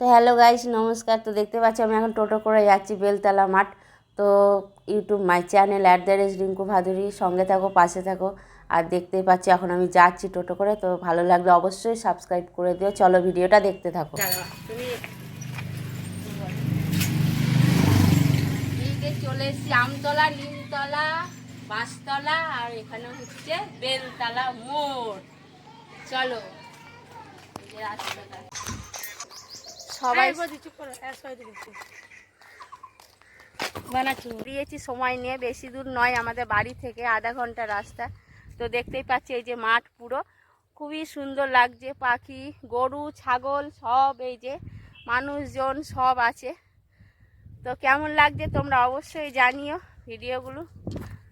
তো hello guys নমস্কার। তো দেখতে পাচ্ছি, আমি এখন টোটো করে যাচ্ছি বেলতলা মাঠ। তো YouTube my channel at the race Rinku Bhaduri, সঙ্গে থাকো, পাশে থাকো। আর দেখতেই পাচ্ছি, এখন আমি যাচ্ছি টোটো করে। তো ভালো লাগলে অবশ্যই সাবস্ক্রাইব করে দিও। চলো ভিডিওটা দেখতে থাকো। চলে এসেছি, আমতলা, নিমতলা, বাঁশতলা, আর এখানে হচ্ছে বেলতলা মোড়। চলো রাস্তাটা। সবাই বানাচ্ছি। দিয়েছি সময় নিয়ে বেশি দূর নয় আমাদের বাড়ি থেকে আধা ঘণ্টা রাস্তা। তো দেখতেই পাচ্ছি এই যে মাঠ পুরো। খুবই সুন্দর লাগছে পাখি গরু ছাগল সব এই যে মানুষজন সব আছে। তো কেমন লাগছে তোমরা অবশ্যই জানিও ভিডিওগুলো।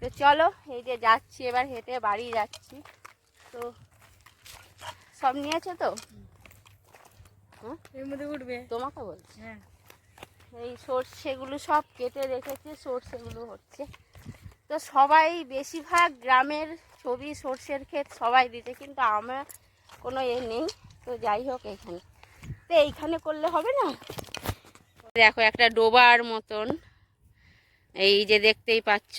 তো চলো এই যে যাচ্ছি এবার হেঁটে বাড়ি যাচ্ছি। তো সব নিয়েছো তো? এর মধ্যে উঠবে। তোমাকে বলছি। হ্যাঁ। এই সর্ষেগুলো সব কেটে রেখেছে সর্ষেগুলো হচ্ছে। তো সবাই বেশিরভাগ গ্রামের ছবি সর্ষের ক্ষেত সবাই দিতে কিন্তু আমার কোনো এ নেই। তো যাই হোক এখানে। তো এইখানে করলে হবে না? দেখো একটা ডোবার মতন। এই যে দেখতেই পাচ্ছ।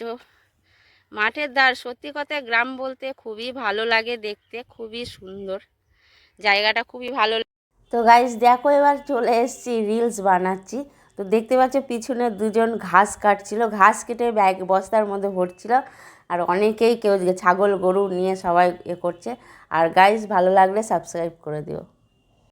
মাঠের ধার সত্যি কথা গ্রাম বলতে খুবই ভালো লাগে দেখতে খুবই সুন্দর। জায়গাটা খুবই ভালো তো গাইজ দেখো এবার চলে এসেছি রিলস বানাচ্ছি। তো দেখতে পাচ্ছ, পিছনে দুজন ঘাস কাটছিল। ঘাস কেটে ব্যাগ বস্তার মধ্যে ভরছিল। আর অনেকেই কেউ ছাগল, গরু নিয়ে সবাই এ করছে। আর গাইজ ভালো লাগলে সাবস্ক্রাইব করে দিও।